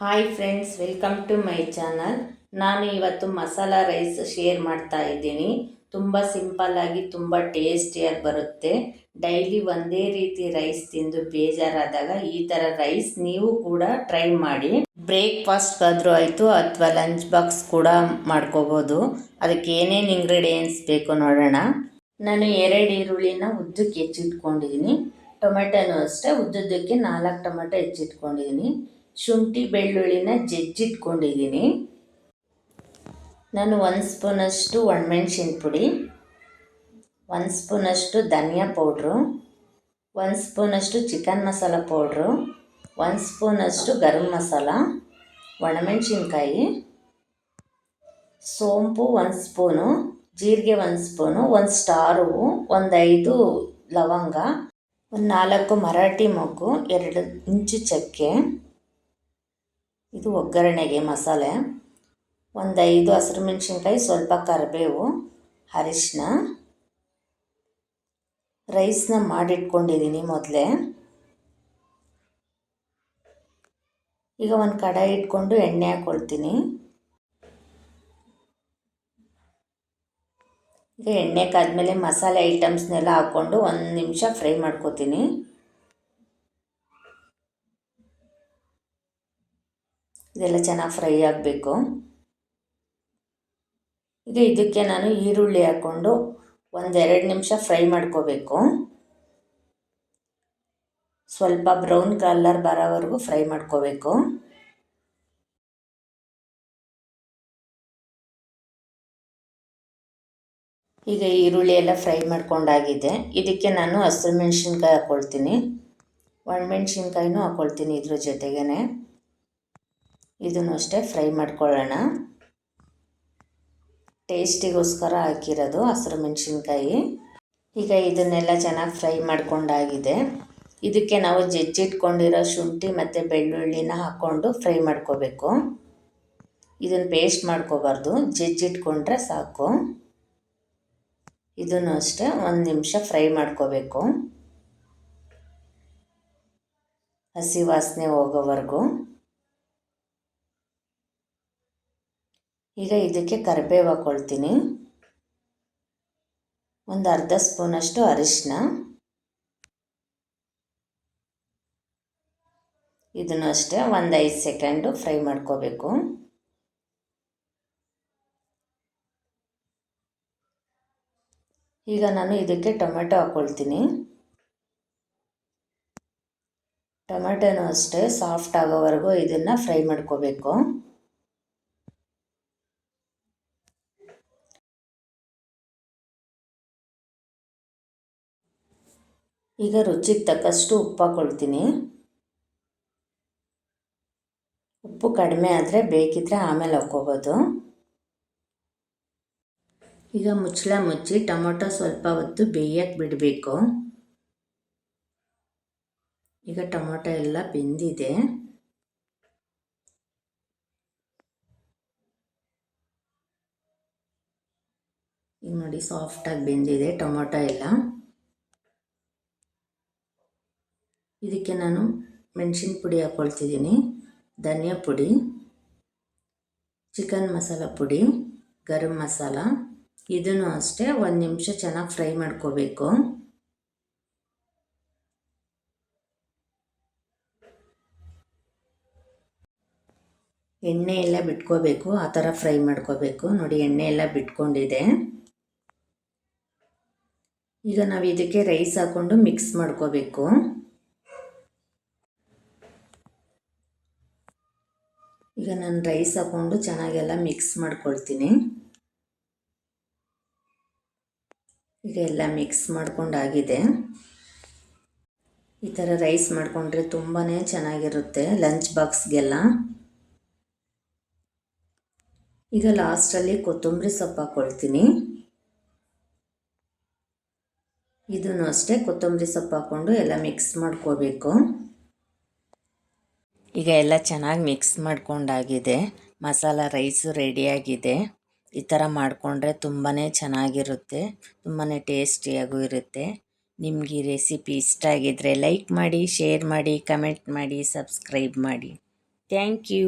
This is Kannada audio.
Hi friends welcome to my channel ನಾನು ಇವತ್ತು ಮಸಾಲ ರೈಸ್ ಶೇರ್ ಮಾಡ್ತಾ ಇದ್ದೀನಿ. ತುಂಬ ಸಿಂಪಲ್ಲಾಗಿ ತುಂಬ ಟೇಸ್ಟಿಯಾಗಿ ಬರುತ್ತೆ. ಡೈಲಿ ಒಂದೇ ರೀತಿ ರೈಸ್ ತಿಂದು ಬೇಜಾರಾದಾಗ ಈ ಥರ ರೈಸ್ ನೀವು ಕೂಡ ಟ್ರೈ ಮಾಡಿ. ಬ್ರೇಕ್ಫಾಸ್ಟ್ಗಾದರೂ ಆಯಿತು ಅಥವಾ ಲಂಚ್ ಬಾಕ್ಸ್ ಕೂಡ ಮಾಡ್ಕೋಬೋದು. ಅದಕ್ಕೆ ಏನೇನು ಇಂಗ್ರೀಡಿಯೆಂಟ್ಸ್ ಬೇಕು ನೋಡೋಣ. ನಾನು ಎರಡು ಈರುಳ್ಳಿನ ಉದ್ದಕ್ಕೆ ಹೆಚ್ಚಿಟ್ಕೊಂಡಿದ್ದೀನಿ ಟೊಮೆಟೊನೂ ಅಷ್ಟೇ, ಉದ್ದುದ್ದಕ್ಕೆ ನಾಲ್ಕು ಟೊಮೆಟೊ ಹೆಚ್ಚಿಟ್ಕೊಂಡಿದ್ದೀನಿ ಶುಂಠಿ ಬೆಳ್ಳುಳ್ಳಿನ ಜಜ್ಜಿಟ್ಕೊಂಡಿದ್ದೀನಿ ನಾನು ಒಂದು ಸ್ಪೂನಷ್ಟು ಒಣಮೆಣ್ಸಿನ ಪುಡಿ, ಒಂದು ಸ್ಪೂನಷ್ಟು ಧನಿಯಾ ಪೌಡ್ರು, ಒಂದು ಸ್ಪೂನಷ್ಟು ಚಿಕನ್ ಮಸಾಲ ಪೌಡ್ರು, ಒಂದು ಸ್ಪೂನಷ್ಟು ಗರಂ ಮಸಾಲ, ಒಣಮೆಣ್ಸಿನ್ಕಾಯಿ, ಸೋಂಪು ಒಂದು ಸ್ಪೂನು, ಜೀರಿಗೆ ಒಂದು ಸ್ಪೂನು, ಒಂದು ಸ್ಟಾರು ಒಂದು ಐದು ಲವಂಗ, ಒಂದು ನಾಲ್ಕು ಮರಾಠಿ ಮೊಗ್ಗು, ಎರಡು ಇಂಚು ಚಕ್ಕೆ, ಇದು ಒಗ್ಗರಣೆಗೆ ಮಸಾಲೆ. ಒಂದು ಐದು ಹಸಿರು ಮೆಣಸಿನ್ಕಾಯಿ, ಸ್ವಲ್ಪ ಕರಿಬೇವು ಅರಿಶಿನ ರೈಸ್ನ ಮಾಡಿಟ್ಕೊಂಡಿದ್ದೀನಿ ಮೊದಲೇ. ಈಗ ಒಂದು ಕಡಾಯಿ ಇಟ್ಕೊಂಡು ಎಣ್ಣೆ ಹಾಕ್ಕೊಳ್ತೀನಿ ಈಗ ಎಣ್ಣೆ ಕಾದ್ಮೇಲೆ ಮಸಾಲೆ ಐಟಮ್ಸ್ನೆಲ್ಲ ಹಾಕ್ಕೊಂಡು ಒಂದು ನಿಮಿಷ ಫ್ರೈ ಮಾಡ್ಕೋತೀನಿ. ಇದೆಲ್ಲ ಚೆನ್ನಾಗಿ ಫ್ರೈ ಆಗಬೇಕು. ಈಗ ಇದಕ್ಕೆ ನಾನು ಈರುಳ್ಳಿ ಹಾಕ್ಕೊಂಡು ಒಂದೆರಡು ನಿಮಿಷ ಫ್ರೈ ಮಾಡ್ಕೋಬೇಕು. ಸ್ವಲ್ಪ ಬ್ರೌನ್ ಕಲರ್ ಬರೋವರೆಗೂ ಫ್ರೈ ಮಾಡ್ಕೋಬೇಕು. ಈಗ ಈರುಳ್ಳಿ ಎಲ್ಲ ಫ್ರೈ ಮಾಡ್ಕೊಂಡಾಗಿದೆ. ಇದಕ್ಕೆ ನಾನು ಹಸಿರು ಮೆಣಸಿನ್ಕಾಯಿ ಹಾಕ್ಕೊಳ್ತೀನಿ ಒಣಮೆಣ್ಸಿನ್ಕಾಯಿನೂ ಹಾಕ್ಕೊಳ್ತೀನಿ ಇದ್ರ ಜೊತೆಗೇ ಇದನ್ನು ಅಷ್ಟೇ ಫ್ರೈ ಮಾಡ್ಕೊಳ್ಳೋಣ. ಟೇಸ್ಟಿಗೋಸ್ಕರ ಹಾಕಿರೋದು ಹಸಿರು ಮೆಣಸಿನ್ಕಾಯಿ. ಈಗ ಇದನ್ನೆಲ್ಲ ಚೆನ್ನಾಗಿ ಫ್ರೈ ಮಾಡ್ಕೊಂಡಾಗಿದೆ. ಇದಕ್ಕೆ ನಾವು ಜಜ್ಜಿಟ್ಕೊಂಡಿರೋ ಶುಂಠಿ ಮತ್ತು ಬೆಳ್ಳುಳ್ಳಿನ ಹಾಕ್ಕೊಂಡು ಫ್ರೈ ಮಾಡ್ಕೋಬೇಕು. ಇದನ್ನು ಪೇಸ್ಟ್ ಮಾಡ್ಕೋಬಾರ್ದು, ಜಜ್ಜಿಟ್ಕೊಂಡ್ರೆ ಸಾಕು. ಇದನ್ನು ಅಷ್ಟೇ ಒಂದು ನಿಮಿಷ ಫ್ರೈ ಮಾಡ್ಕೋಬೇಕು. ಹಸಿ ವಾಸನೆ ಹೋಗೋವರೆಗೂ. ಈಗ ಇದಕ್ಕೆ ಕರಿಬೇವು ಹಾಕ್ಕೊಳ್ತೀನಿ ಒಂದು ಅರ್ಧ ಸ್ಪೂನಷ್ಟು ಅರಿಶಿನ ಇದನ್ನು ಅಷ್ಟೇ ಒಂದು ಐದು ಸೆಕೆಂಡು ಫ್ರೈ ಮಾಡ್ಕೋಬೇಕು. ಈಗ ನಾನು ಇದಕ್ಕೆ ಟೊಮೆಟೊ ಹಾಕ್ಕೊಳ್ತೀನಿ ಟೊಮೆಟೊನೂ ಅಷ್ಟೇ ಸಾಫ್ಟ್ ಆಗೋವರೆಗೂ ಇದನ್ನು ಫ್ರೈ ಮಾಡ್ಕೋಬೇಕು. ಈಗ ರುಚಿಗೆ ತಕ್ಕಷ್ಟು ಉಪ್ಪು ಹಾಕ್ಕೊಳ್ತೀನಿ ಉಪ್ಪು ಕಡಿಮೆ ಆದರೆ ಬೇಕಿದ್ದರೆ ಆಮೇಲೆ ಹಾಕ್ಕೋಬೋದು. ಈಗ ಮುಚ್ಚಳ ಮುಚ್ಚಿ ಟೊಮೊಟೊ ಸ್ವಲ್ಪ ಹೊತ್ತು ಬೇಯಕ್ಕೆ ಬಿಡಬೇಕು. ಈಗ ಟೊಮೊಟೊ ಎಲ್ಲ ಬೆಂದಿದೆ. ಈಗ ನೋಡಿ ಸಾಫ್ಟಾಗಿ ಬೆಂದಿದೆ ಟೊಮೊಟೊ ಎಲ್ಲ. ಇದಕ್ಕೆ ನಾನು ಮೆಣಸಿನ ಪುಡಿ ಹಾಕ್ಕೊಳ್ತಿದ್ದೀನಿ ಧನಿಯಾ ಪುಡಿ, ಚಿಕನ್ ಮಸಾಲ ಪುಡಿ, ಗರಂ ಮಸಾಲ. ಇದನ್ನು ಅಷ್ಟೇ ಒಂದು ನಿಮಿಷ ಚೆನ್ನಾಗಿ ಫ್ರೈ ಮಾಡ್ಕೋಬೇಕು. ಎಣ್ಣೆ ಎಲ್ಲ ಬಿಟ್ಕೋಬೇಕು, ಆ ಥರ ಫ್ರೈ ಮಾಡ್ಕೋಬೇಕು. ನೋಡಿ, ಎಣ್ಣೆ ಎಲ್ಲ ಬಿಟ್ಕೊಂಡಿದೆ. ಈಗ ನಾವು ಇದಕ್ಕೆ ರೈಸ್ ಹಾಕ್ಕೊಂಡು ಮಿಕ್ಸ್ ಮಾಡ್ಕೋಬೇಕು. ಈಗ ನಾನು ರೈಸ್ ಹಾಕ್ಕೊಂಡು ಚೆನ್ನಾಗೆಲ್ಲ ಮಿಕ್ಸ್ ಮಾಡ್ಕೊಳ್ತೀನಿ. ಈಗ ಎಲ್ಲ ಮಿಕ್ಸ್ ಮಾಡ್ಕೊಂಡಾಗಿದೆ. ಈ ಥರ ರೈಸ್ ಮಾಡಿಕೊಂಡ್ರೆ ತುಂಬಾ ಚೆನ್ನಾಗಿರುತ್ತೆ ಲಂಚ್ ಬಾಕ್ಸ್ಗೆಲ್ಲ ಈಗ ಲಾಸ್ಟಲ್ಲಿ ಕೊತ್ತಂಬರಿ ಸೊಪ್ಪು ಹಾಕ್ಕೊಳ್ತೀನಿ ಇದನ್ನು ಅಷ್ಟೇ ಕೊತ್ತಂಬರಿ ಸೊಪ್ಪು ಹಾಕ್ಕೊಂಡು ಎಲ್ಲ ಮಿಕ್ಸ್ ಮಾಡ್ಕೋಬೇಕು. ಈಗ ಎಲ್ಲ ಚೆನ್ನಾಗಿ ಮಿಕ್ಸ್ ಮಾಡ್ಕೊಂಡಾಗಿದೆ. ಮಸಾಲ ರೈಸು ರೆಡಿಯಾಗಿದೆ ಈ ಥರ ಮಾಡಿಕೊಂಡ್ರೆ ತುಂಬಾ ಚೆನ್ನಾಗಿರುತ್ತೆ. ತುಂಬಾ ಟೇಸ್ಟಿಯಾಗೂ ಇರುತ್ತೆ. ನಿಮಗೆ ಈ ರೆಸಿಪಿ ಇಷ್ಟ ಆಗಿದ್ದರೆ ಲೈಕ್ ಮಾಡಿ ಶೇರ್ ಮಾಡಿ ಕಮೆಂಟ್ ಮಾಡಿ ಸಬ್ಸ್ಕ್ರೈಬ್ ಮಾಡಿ. Thank you